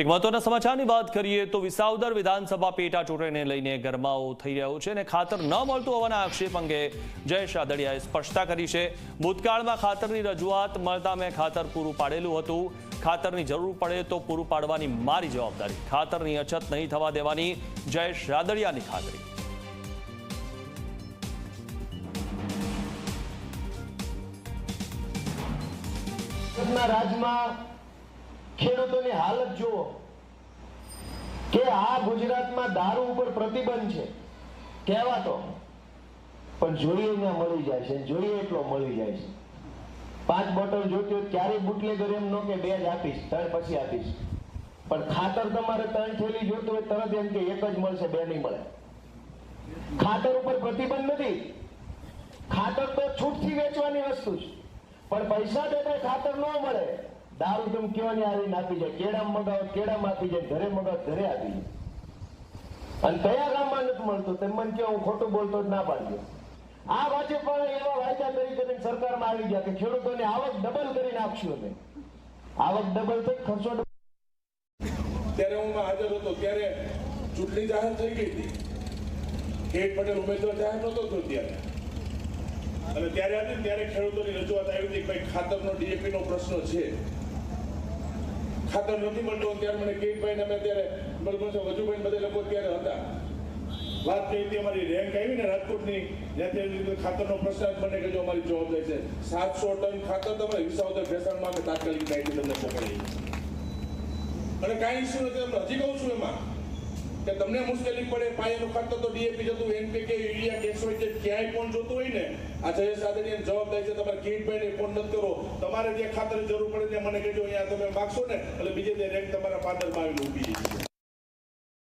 એક મહત્વના સમાચારની વાત કરીએ તો વિસાવદર વિધાનસભા પેટા ચૂંટણીને લઈને ગરમાવો થઈ રહ્યો છે અને ખાતર ન મળતું હોવાના આક્ષેપ અંગે જયેશ રાદડિયાએ સ્પષ્ટતા કરી છે. ભૂતકાળમાં ખાતરની રજૂઆત મળતા મેં ખાતર પૂરું પાડેલું હતું. ખાતરની જરૂર પડે તો પૂરું પાડવાની મારી જવાબદારી. ખાતરની અછત નહીં થવા દેવાની જયેશ રાદડિયાની ખાતરી. રાજમાં ખેડૂતોની હાલત જુઓ કે આ ગુજરાતમાં દારૂ ઉપર પ્રતિબંધ છે. કહેવાતો. પણ જોઈએ ત્યાં મળી જાય છે, જોઈએ એટલો મળી જાય છે. પાંચ બોટલ જોતી હોય ક્યારેય બુટલેગર એમ ન કે બે જ આપીશ, ત્રણ પછી આપીશ. પણ ખાતર તમારે ત્રણ થેલી જોતું હોય તરત એમ કે એક જ મળશે, બે નહીં મળે. ખાતર ઉપર પ્રતિબંધ નથી. ખાતર તો છૂટથી વેચવાની વસ્તુ છે. પણ પૈસા દેતા ખાતર ન મળે. દારૂ તમે કયો ને આવીને આપી જાય. કેળામાં મગાવો, કેળામાં આપી જાય, ઘરે મગાવો, ઘરે આપી જાય. અને કયા ગામમાં નથી મળતું, તમે મને કહો, હું ખોટું બોલતો જ ના પાડજો આ ભાજપ પણ એવા વાયદા કરી કરીને સરકારમાં આવી ગયા કે ખેડૂતોની આવક ડબલ કરીને આપશું અમે. આવક ડબલ થઈ, ખર્ચો ત્યારે હું હાજર હતો, ત્યારે ચૂંટણી જાહેર થઈ ગઈ હતી. કેટ પટેલ ઉમેદવાર જાહેર નહોતો થયો ત્યારે. અને ત્યારે હતી ત્યારે ખેડૂતોની રજૂઆત આવી હતી કે ભાઈ ખાતરનો ડીએપીનો પ્રશ્ન છે. ખાતર નથી મળતું. ત્યારે મને કેટભાઈ ને અમે ત્યારે છે વજુભાઈ બધા લોકો ત્યારે હતા. વાત કરી હતી અમારી રેન્ક આવી ને રાજકોટની, જ્યાંથી ખાતરનો પ્રશ્ન મને કે જો અમારી જવાબદારી છે. સાતસો ટન ખાતર તમારે વિસાવદર ભેસાણમાં અમે તાત્કાલિક માહિતી તમને મોકલી અને કાંઈ ઇસ્યુ નથી હજી કહું છું એમાં, કે તમને મુશ્કેલી પડે, પાયાનું ખાતર તો ડીએપી જતું એનપીકે યુરિયા જે જોતું હોય ને, આ જયેશ સાદડીયાની જવાબદારી છે, તમારે કિરીટભાઈને ફોન નથી કરો તમારે જે ખાતર જરૂર પડે ત્યાં મને કહેજો, અહીંયા તમે માગશો ને, એટલે બીજે તે રેન્ક તમારા પાદરમાં આવીને ઊભી છે